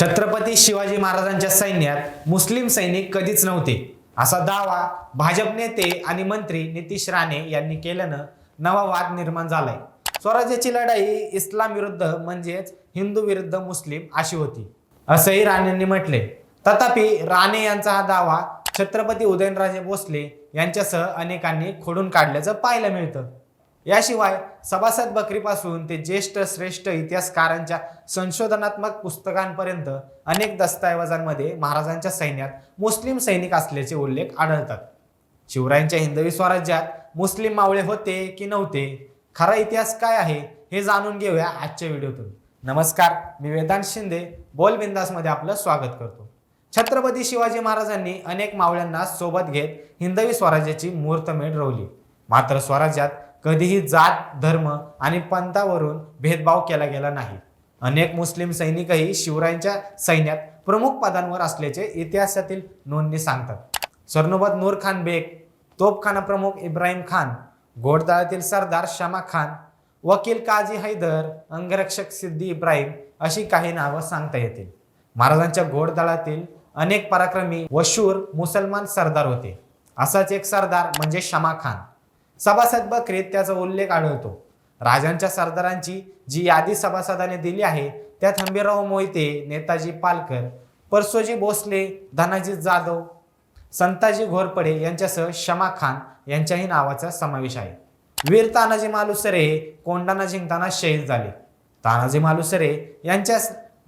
छत्रपती शिवाजी महाराजांच्या सैन्यात मुस्लिम सैनिक कधीच नव्हते. असा दावा भाजप नेते आणि मंत्री नितीश राणे यांनी केल्यानं नवा वाद निर्माण झालाय. स्वराज्याची लढाई इस्लाम विरुद्ध म्हणजेच हिंदू विरुद्ध मुस्लिम अशी होती. असंही राणेंनी म्हटले तथापि राणे यांचा हा दावा छत्रपती उदयनराजे भोसले यांच्यासह अनेकांनी खोडून काढल्याचं पाहायला मिळतं. याशिवाय सभासद बकरीपासून ते ज्येष्ठ श्रेष्ठ इतिहासकारांच्या संशोधनात्मक पुस्तकांपर्यंत अनेक दस्तऐवजांमध्ये महाराजांच्या सैन्यात मुस्लिम सैनिक असल्याचे उल्लेख आढळतात. शिवरायांच्या हिंदवी स्वराज्यात मुस्लिम मावळे होते की नव्हते? खरा इतिहास काय आहे हे जाणून घेऊया आजच्या व्हिडिओतून. नमस्कार मी वेदांत शिंदे. बोल बिंदासमध्ये आपलं स्वागत करतो. छत्रपती शिवाजी महाराजांनी अनेक मावळ्यांना सोबत घेत हिंदवी स्वराज्याची मुहूर्तमेढ रोवली. मात्र स्वराज्यात कधीही जात धर्म आणि पंथावरून भेदभाव केला गेला नाही. अनेक मुस्लिम सैनिकही शिवरायांच्या सैन्यात प्रमुख पदांवर असल्याचे इतिहासातील नोंदणी सांगतात. सरनोबत नूर खान बेग तोपखाना प्रमुख इब्राहिम खान घोडदळातील सरदार शमा खान वकील काझी हैदर अंगरक्षक सिद्धी इब्राहिम अशी काही नावं सांगता येतील. महाराजांच्या घोडदळातील अनेक पराक्रमी व शूर मुसलमान सरदार होते. असाच एक सरदार म्हणजे शमा खान. सभासद बकरीत त्याचा उल्लेख आढळतो. राजांच्या सरदारांची जी यादी सभासदाने दिली आहे त्यात हंबीरराव मोहिते नेताजी पालकर परसोजी भोसले धनाजी जाधव संताजी घोरपडे यांच्यासह शमा खान यांच्याही नावाचा समावेश आहे. वीर तानाजी मालुसरे हे कोंडाना जिंकताना शहीद झाले. तानाजी मालुसरे यांच्या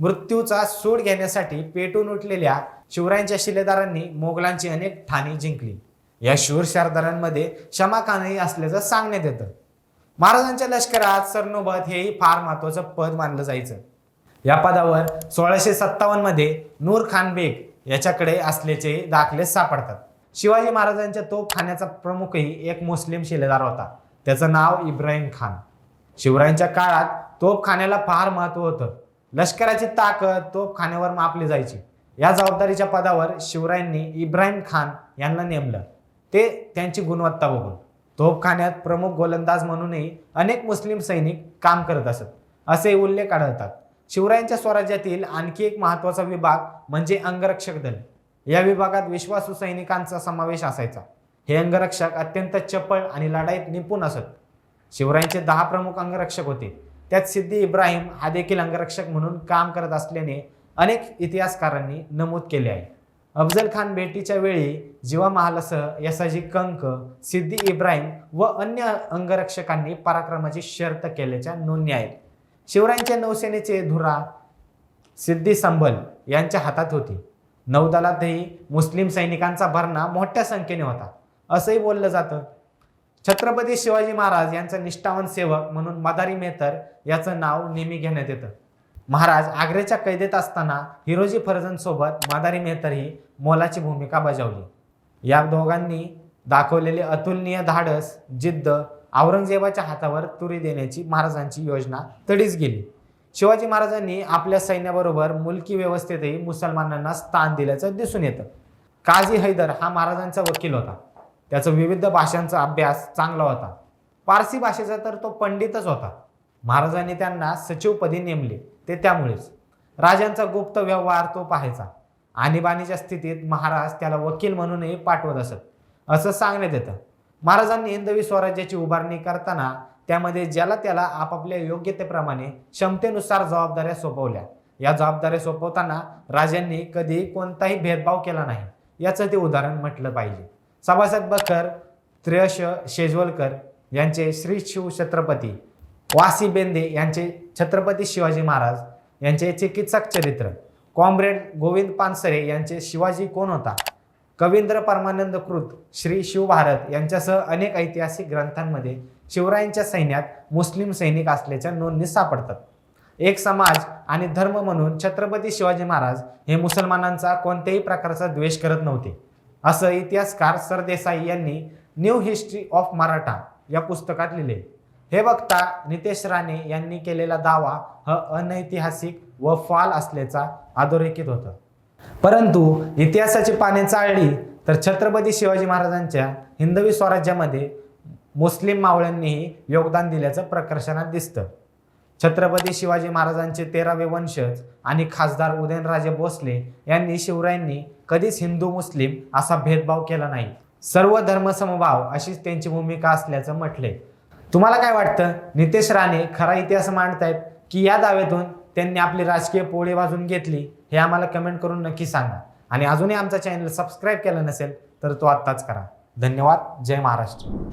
मृत्यूचा सूड घेण्यासाठी पेटून उठलेल्या शिवरायांच्या शिलेदारांनी मोगलांची अनेक ठाणी जिंकली. या शूर सरदारांमध्ये शमा असल्याचं सांगण्यात येतं. महाराजांच्या लष्करात सरनोबत हेही फार महत्वाचं पद मानलं जायचं. या पदावर सोळाशे सत्तावन्नमध्ये नूर खान बेग याच्याकडे असल्याचे दाखले सापडतात. शिवाजी महाराजांच्या तोपखान्याचा प्रमुखही एक मुस्लिम शिलेदार होता. त्याचं नाव इब्राहिम खान. शिवरायांच्या काळात तोपखान्याला फार महत्त्व होतं. लष्कराची ताकद तोपखान्यावर मापली जायची. या जबाबदारीच्या पदावर शिवरायांनी इब्राहिम खान यांना नेमलं. ते त्यांची गुणवत्ता बघून. तोपखान्यात प्रमुख गोलंदाज म्हणूनही अनेक मुस्लिम सैनिक काम करत असत असे उल्लेख आढळतात. शिवरायांच्या स्वराज्यातील आणखी एक महत्त्वाचा विभाग म्हणजे अंगरक्षक दल. या विभागात विश्वासू सैनिकांचा समावेश असायचा. हे अंगरक्षक अत्यंत चपळ आणि लढाईत निपुण असत. शिवरायांचे दहा प्रमुख अंगरक्षक होते. त्यात सिद्धी इब्राहिम हा देखील अंगरक्षक म्हणून काम करत असल्याने अनेक इतिहासकारांनी नमूद केले आहे. अफजल खान भेटीच्या वेळी जीवा महालसह यसाजी कंक सिद्धी इब्राहिम व अन्य अंगरक्षकांनी पराक्रमाची शर्त केल्याच्या नोंदी आहेत. शिवरायांच्या नौसेनेचे धुरा सिद्धी संबल यांच्या हातात होती. नौदलातही मुस्लिम सैनिकांचा भरणा मोठ्या संख्येने होता. असंही बोललं जातं. छत्रपती शिवाजी महाराज यांचा निष्ठावान सेवक म्हणून मदारी मेहतर याचं नाव नेहमी घेण्यात येतं. महाराज आग्र्याच्या कैदेत असताना हिरोजी फर्जनसोबत मादारी मेहतर ही मोलाची भूमिका बजावली. या दोघांनी दाखवलेले अतुलनीय धाडस जिद्द औरंगजेबाच्या हातावर तुरी देण्याची महाराजांची योजना तडीच गेली. शिवाजी महाराजांनी आपल्या सैन्याबरोबर मुलकी व्यवस्थेतही मुसलमानांना स्थान दिल्याचं दिसून येतं. काझी हैदर हा महाराजांचा वकील होता. त्याचा विविध भाषांचा अभ्यास चांगला होता. पारसी भाषेचा तर तो पंडितच होता. महाराजांनी त्यांना सचिवपदी नेमले. ते त्यामुळेच. राजांचा गुप्त व्यवहार तो पाहायचा. आणीबाणीच्या स्थितीत महाराज त्याला वकील म्हणूनही पाठवत असत. असं सांगण्यात येतं. महाराजांनी हिंदवी स्वराज्याची उभारणी करताना त्यामध्ये ज्याला त्याला आपापल्या योग्यतेप्रमाणे क्षमतेनुसार जबाबदाऱ्या सोपवल्या. या जबाबदाऱ्या सोपवताना राजांनी कधी कोणताही भेदभाव केला नाही. याचं ते उदाहरण म्हटलं पाहिजे. सभासद बकर त्र्यश शेजवलकर यांचे श्री शिव छत्रपती वासी बेंदे यांचे छत्रपती शिवाजी महाराज यांचे चिकित्सक चरित्र. कॉम्रेड गोविंद पानसरे यांचे शिवाजी कोण होता? कवींद्र परमानंद कृत श्री शिवभारत यांच्यासह अनेक ऐतिहासिक ग्रंथांमध्ये शिवरायांच्या सैन्यात मुस्लिम सैनिक असल्याच्या नोंदी सापडतात. एक समाज आणि धर्म म्हणून छत्रपती शिवाजी महाराज हे मुसलमानांचा कोणत्याही प्रकारचा द्वेष करत नव्हते. असं इतिहासकार सरदेसाई यांनी न्यू हिस्ट्री ऑफ मराठा या पुस्तकात लिहिले. हे बघता नितेश राणे यांनी केलेला दावा हा अनैतिहासिक व फाल असल्याचा अधोरेखित होता. परंतु इतिहासाची पाने चाळली तर छत्रपती शिवाजी महाराजांच्या हिंदवी स्वराज्यामध्ये मुस्लिम मावळ्यांनीही योगदान दिल्याचं प्रकर्षणात दिसतं. छत्रपती शिवाजी महाराजांचे तेरावे वंशज आणि खासदार उदयनराजे भोसले यांनी शिवरायांनी कधीच हिंदू मुस्लिम असा भेदभाव केला नाही. सर्व धर्मसमभाव अशीच त्यांची भूमिका असल्याचं म्हटले. तुम्हाला काय वाटतं? नितेश राणे खरा इतिहास मांडतायत की या दाव्यातून त्यांनी आपली राजकीय पोळी वाजून घेतली हे आम्हाला कमेंट करून नक्की सांगा. आणि अजूनही आमचा चॅनल सबस्क्राईब केलं नसेल तर तो आत्ताच करा. धन्यवाद. जय महाराष्ट्र.